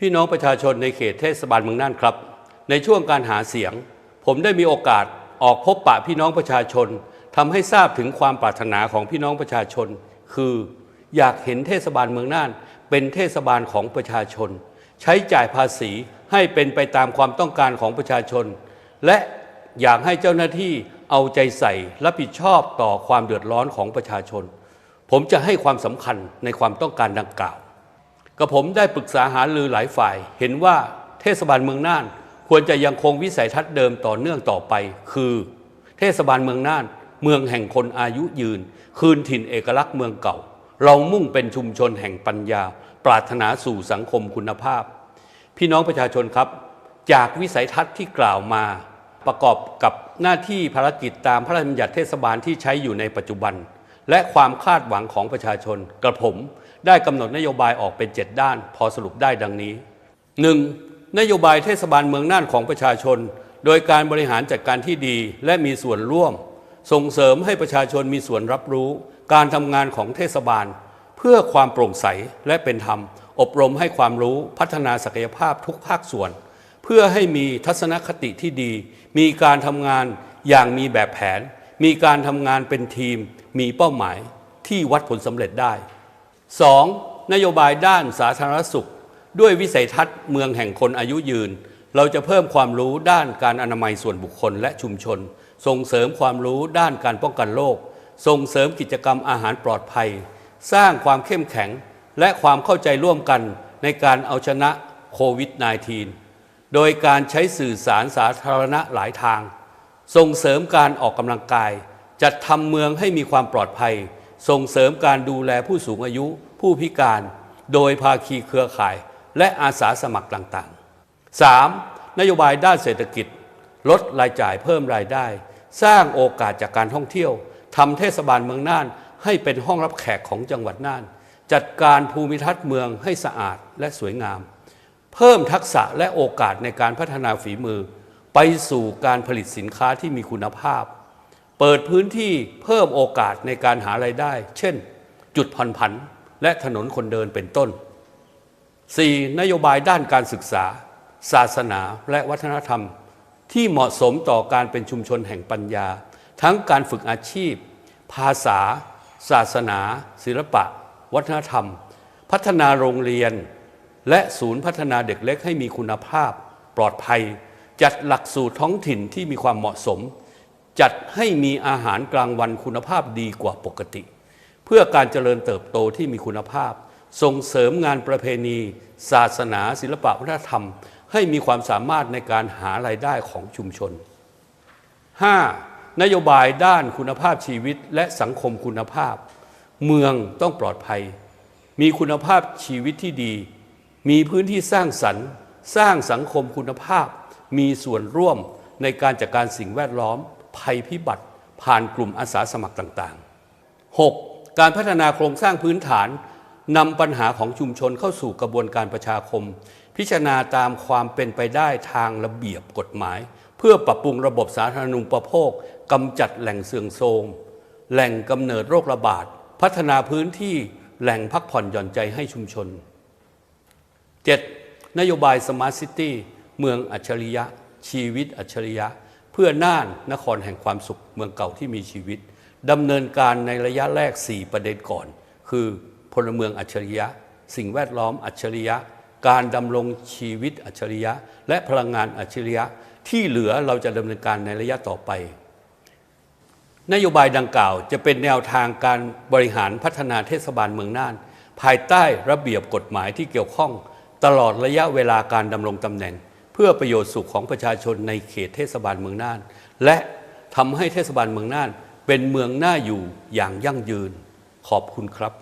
พี่น้องประชาชนในเขตเทศบาลเมืองน่านครับ ในช่วงการหาเสียง ผมได้มีโอกาสออกพบปะพี่น้องประชาชนทำให้ทราบถึงความปรารถนาของพี่น้องประชาชน คืออยากเห็นเทศบาลเมืองน่าน เป็นเทศบาลของประชาชน ใช้จ่ายภาษีให้เป็นไปตามความต้องการของประชาชน และอยากให้เจ้าหน้าที่เอาใจใส่รับผิดชอบต่อความเดือดร้อนของประชาชน ผมจะให้ความสำคัญในความต้องการดังกล่าว กับผมได้ปรึกษาหารือหลายฝ่าย เห็นว่าเทศบาลเมืองน่าน ควรจะยังคงวิสัยทัศน์เดิมต่อเนื่องต่อไป คือ เทศบาลเมืองน่าน เมืองแห่งคนอายุยืน คืนถิ่นเอกลักษณ์เมืองเก่า เรามุ่งเป็นชุมชนแห่งปัญญา ปรารถนาสู่สังคมคุณภาพ พี่น้องประชาชนครับ จากวิสัยทัศน์ที่กล่าวมา ประกอบกับหน้าที่ภารกิจตามพระราชบัญญัติเทศบาลที่ใช้อยู่ในปัจจุบัน และความคาดหวังของประชาชนกระผม ได้กำหนดนโยบายออกเป็น 7 ด้าน พอสรุปได้ดังนี้ 1. นโยบายเทศบาลเมืองน่านของประชาชน โดยการบริหารจัดการที่ดีและมีส่วนร่วม ส่งเสริมให้ประชาชนมีส่วนรับรู้ การทำงานของเทศบาล เพื่อความโปร่งใสและเป็นธรรม อบรมให้ความรู้พัฒนาศักยภาพทุกภาคส่วน เพื่อให้มีทัศนคติที่ดี มีการทำงานอย่างมีแบบแผน มีการทำงานเป็นทีมมีเป้าหมายที่วัดผลสำเร็จได้ 2. นโยบายด้านสาธารณสุข ด้วยวิสัยทัศน์เมืองแห่งคนอายุยืน เราจะเพิ่มความรู้ด้านการอนามัยส่วนบุคคลและชุมชน ส่งเสริมความรู้ด้านการป้องกันโรคส่งเสริมกิจกรรมอาหารปลอดภัย สร้างความเข้มแข็งและความเข้าใจร่วมกันในการเอาชนะโควิด -19 โดยการใช้สื่อสารสาธารณะหลายทาง ส่งเสริมการออกกำลังกาย จัดทำเมืองให้มีความปลอดภัย ส่งเสริมการดูแลผู้สูงอายุผู้พิการ โดยภาคีเครือข่าย และอาสาสมัครต่างๆ 3. นโยบายด้านเศรษฐกิจ ลดรายจ่ายเพิ่มรายได้ สร้างโอกาสจากการท่องเที่ยวทำเทศบาลเมืองน่านให้เป็นห้องรับแขกของจังหวัดน่าน จัดการภูมิทัศน์เมืองให้สะอาดและสวยงาม เพิ่มทักษะและโอกาสในการพัฒนาฝีมือ ไปสู่การผลิตสินค้าที่มีคุณภาพ เปิดพื้นที่เพิ่มโอกาสในการหารายได้ เช่น จุดผ่อนผันและถนนคนเดินเป็นต้น 4. นโยบายด้านการศึกษา ศาสนาและวัฒนธรรม ที่เหมาะสมต่อการเป็นชุมชนแห่งปัญญา ทั้งการฝึกอาชีพ ภาษา ศาสนา ศิลปะ วัฒนธรรม พัฒนาโรงเรียน และศูนย์พัฒนาเด็กเล็กให้มีคุณภาพ ปลอดภัย จัดหลักสูตรท้องถิ่นที่มีความเหมาะสม จัดให้มีอาหารกลางวันคุณภาพดีกว่าปกติ เพื่อการเจริญเติบโตที่มีคุณภาพ ส่งเสริมงานประเพณี ศาสนา ศิลปะวัฒนธรรม ให้มีความสามารถในการหารายได้ของชุมชน 5. นโยบายด้านคุณภาพชีวิตและสังคมคุณภาพ เมืองต้องปลอดภัย มีคุณภาพชีวิตที่ดี มีพื้นที่สร้างสรรค์ สร้างสังคมคุณภาพ มีส่วนร่วมในการจัดการสิ่งแวดล้อม ภัยพิบัติ ผ่านกลุ่มอาสาสมัครต่างๆ 6. การพัฒนาโครงสร้างพื้นฐานนำปัญหาของชุมชนเข้าสู่กระบวนการประชาคม พิจารณาตามความเป็นไปได้ทางระเบียบกฎหมาย เพื่อปรับปรุงระบบสาธารณูปโภคกำจัดแหล่งเสื่องโทรมแหล่งกำเนิดโรคระบาด พัฒนาพื้นที่แหล่งพักผ่อนหย่อนใจให้ชุมชน 7. นโยบายสมาร์ทซิตี้ เมืองอัจฉริยะ ชีวิตอัจฉริยะ เพื่อน่านนครแห่งความสุขเมืองเก่าที่มีชีวิตดำเนินการในระยะแรก 4 ประเด็นก่อน คือพลเมืองอัจฉริยะ สิ่งแวดล้อมอัจฉริยะ การดำรงชีวิตอัจฉริยะ และพลังงานอัจฉริยะ ที่เหลือเราจะดำเนินการในระยะต่อไป นโยบายดังกล่าวจะเป็นแนวทางการบริหารพัฒนาเทศบาลเมืองน่าน ภายใต้ระเบียบกฎหมายที่เกี่ยวข้อง ตลอดระยะเวลาการดำรงตำแหน่ง เพื่อประโยชน์สุขของประชาชนในเขตเทศบาลเมืองน่าน และทำให้เทศบาลเมืองน่านเป็นเมืองน่าอยู่อย่างยั่งยืนขอบคุณครับ